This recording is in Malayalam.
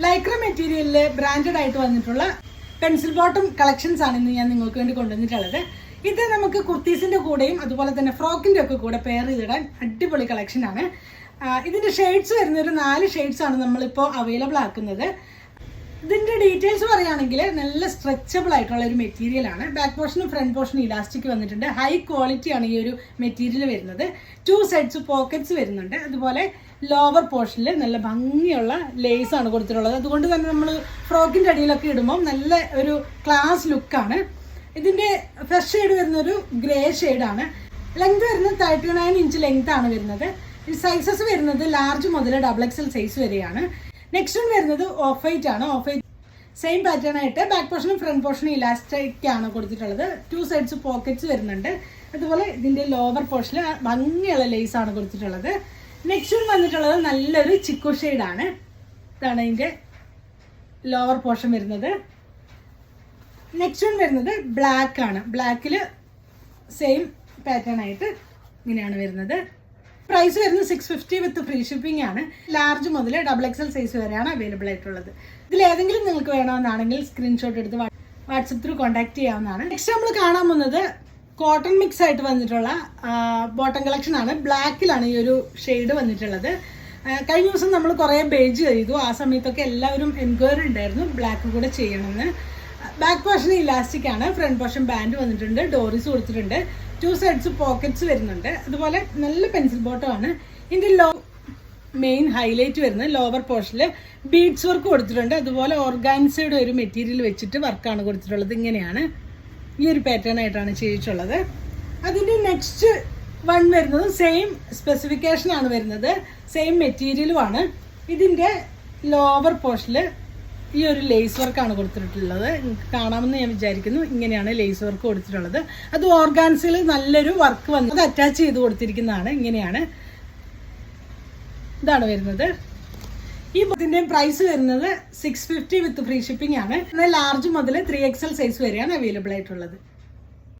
ലൈക്ര മെറ്റീരിയലിൽ ബ്രാൻഡഡ് ആയിട്ട് വന്നിട്ടുള്ള പെൻസിൽ ബോട്ടം കളക്ഷൻസ് ആണ് ഇന്ന് ഞാൻ നിങ്ങൾക്ക് വേണ്ടി കൊണ്ടുവന്നിട്ടുള്ളത്. ഇത് നമുക്ക് കുർത്തീസിന്റെ കൂടെയും അതുപോലെ തന്നെ ഫ്രോക്കിന്റെ ഒക്കെ കൂടെ പെയർ ചെയ്തിടാൻ അടിപൊളി ആ, ഇതിന്റെ ഷെയ്ഡ്സ് വരുന്ന ഒരു നാല് ഷെയ്ഡ്സ് ആണ് നമ്മളിപ്പോൾ അവൈലബിൾ ആക്കുന്നത്. ഇതിന്റെ ഡീറ്റെയിൽസ് പറയുകയാണെങ്കിൽ നല്ല സ്ട്രെച്ചബിൾ ആയിട്ടുള്ള ഒരു മെറ്റീരിയൽ ആണ്. ബാക്ക് പോർഷനും ഫ്രണ്ട് പോർഷനും ഇലാസ്റ്റിക് വന്നിട്ടുണ്ട്. ഹൈ ക്വാളിറ്റി ആണ് ഈ ഒരു മെറ്റീരിയൽ വരുന്നത്. ടു സൈഡ്സ് പോക്കറ്റ്സ് വരുന്നുണ്ട്. അതുപോലെ ലോവർ പോർഷനിൽ നല്ല ഭംഗിയുള്ള ലേസ് ആണ് കൊടുത്തിട്ടുള്ളത്. അതുകൊണ്ട് തന്നെ നമ്മൾ ഫ്രോക്കിന്റെ അടിയിലൊക്കെ ഇടുമ്പോൾ നല്ല ഒരു ക്ലാസ് ലുക്കാണ് ഇതിന്റെ ഫ്രഷ് ഷെയ്ഡ് വരുന്നൊരു ഗ്രേ ആണ്. ലെങ്ത് വരുന്നത് തേർട്ടി നയൻ ഇഞ്ച് ലെങ്ത് ആണ് വരുന്നത്. സൈസസ് വരുന്നത് ലാർജ് മുതൽ ഡബിൾ എക്സൽ സൈസ് വരെയാണ്. നെക്സ്റ്റ് വൺ വരുന്നത് ഓഫ് വൈറ്റ് ആണ് ഓഫ് വൈറ്റ് സെയിം പാറ്റേൺ ആയിട്ട് ബാക്ക് പോർഷനും ഫ്രണ്ട് പോർഷനും ഇലാസ്റ്റിക് ആണ് കൊടുത്തിട്ടുള്ളത്. ടു സൈഡ്സ് പോക്കറ്റ്സ് വരുന്നുണ്ട്. അതുപോലെ ഇതിന്റെ ലോവർ പോർഷനിൽ ഭംഗിയുള്ള ലേസ് ആണ് കൊടുത്തിട്ടുള്ളത്. നെക്സ്റ്റ് വൺ വന്നിട്ടുള്ളത് നല്ലൊരു ചിക്കു ആണ്. ഇതാണ് ഇതിന്റെ ലോവർ പോർഷൻ വരുന്നത്. നെക്സ്റ്റ് വൺ വരുന്നത് ബ്ലാക്ക് ആണ്. ബ്ലാക്കിൽ സെയിം പാറ്റേൺ ആയിട്ട് ഇങ്ങനെയാണ് വരുന്നത്. പ്രൈസ് വരുന്നത് six fifty with free shipping ആണ്. ലാർജ് മുതൽ ഡബിൾ എക്സൽ സൈസ് വരെയാണ് അവൈലബിൾ ആയിട്ടുള്ളത്. ഇതിൽ ഏതെങ്കിലും നിങ്ങൾക്ക് വേണമെന്നാണെങ്കിൽ സ്ക്രീൻഷോട്ട് എടുത്ത് വാട്സപ്പ് ത്രൂ കോൺടാക്ട് ചെയ്യാവുന്നതാണ്. നെക്സ്റ്റ് നമ്മൾ കാണാൻ പോകുന്നത് കോട്ടൺ മിക്സ് ആയിട്ട് വന്നിട്ടുള്ള ബോട്ടൺ കളക്ഷൻ ആണ്. ബ്ലാക്കിലാണ് ഈ ഒരു ഷെയ്ഡ് വന്നിട്ടുള്ളത്. കഴിഞ്ഞ ദിവസം നമ്മൾ കുറേ ബേജ് ചെയ്തു ആ സമയത്തൊക്കെ എല്ലാവരും എൻക്വയറി ഉണ്ടായിരുന്നു ബ്ലാക്ക് കൂടെ ചെയ്യണമെന്ന്. ബാക്ക് പോർഷൻ ഇലാസ്റ്റിക് ആണ്. ഫ്രണ്ട് പോർഷൻ ബാൻഡ് വന്നിട്ടുണ്ട്. ഡോറീസ് കൊടുത്തിട്ടുണ്ട്. ടു സൈഡ്സ് പോക്കറ്റ്സ് വരുന്നുണ്ട്. അതുപോലെ നല്ല പെൻസിൽ ബോട്ടം ആണ്. ഇതിന്റെ ലോ മെയിൻ ഹൈലൈറ്റ് വരുന്നത് ലോവർ പോർഷനിൽ ബീഡ്സ് വർക്ക് കൊടുത്തിട്ടുണ്ട്. അതുപോലെ ഓർഗാൻസയുടെ ഒരു മെറ്റീരിയൽ വെച്ചിട്ട് വർക്കാണ് കൊടുത്തിട്ടുള്ളത്. ഇങ്ങനെയാണ് ഈ ഒരു പാറ്റേൺ ആയിട്ടാണ് ചെയ്തിട്ടുള്ളത്. അതിന്റെ നെക്സ്റ്റ് വൺ വരുന്നത് സെയിം സ്പെസിഫിക്കേഷൻ ആണ് വരുന്നത്. സെയിം മെറ്റീരിയലുമാണ് ഇതിന്റെ ലോവർ പോർഷനിൽ ഈ ഒരു ലേസ് വർക്കാണ് കൊടുത്തിട്ടുള്ളത്. കാണാമെന്ന് ഞാൻ വിചാരിക്കുന്നു. ഇങ്ങനെയാണ് ലേസ് വർക്ക് കൊടുത്തിട്ടുള്ളത്. അത് ഓർഗാൻസിൽ നല്ലൊരു വർക്ക് വന്ന് അത് അറ്റാച്ച് ചെയ്ത് കൊടുത്തിരിക്കുന്നതാണ്. ഇങ്ങനെയാണ് ഇതാണ് വരുന്നത്. ഈ ഇതിന്റെ പ്രൈസ് വരുന്നത് six fifty with free shipping ആണ്. ലാർജ് മുതൽ ത്രീ എക്സൽ സൈസ് വരെയാണ് അവൈലബിൾ ആയിട്ടുള്ളത്.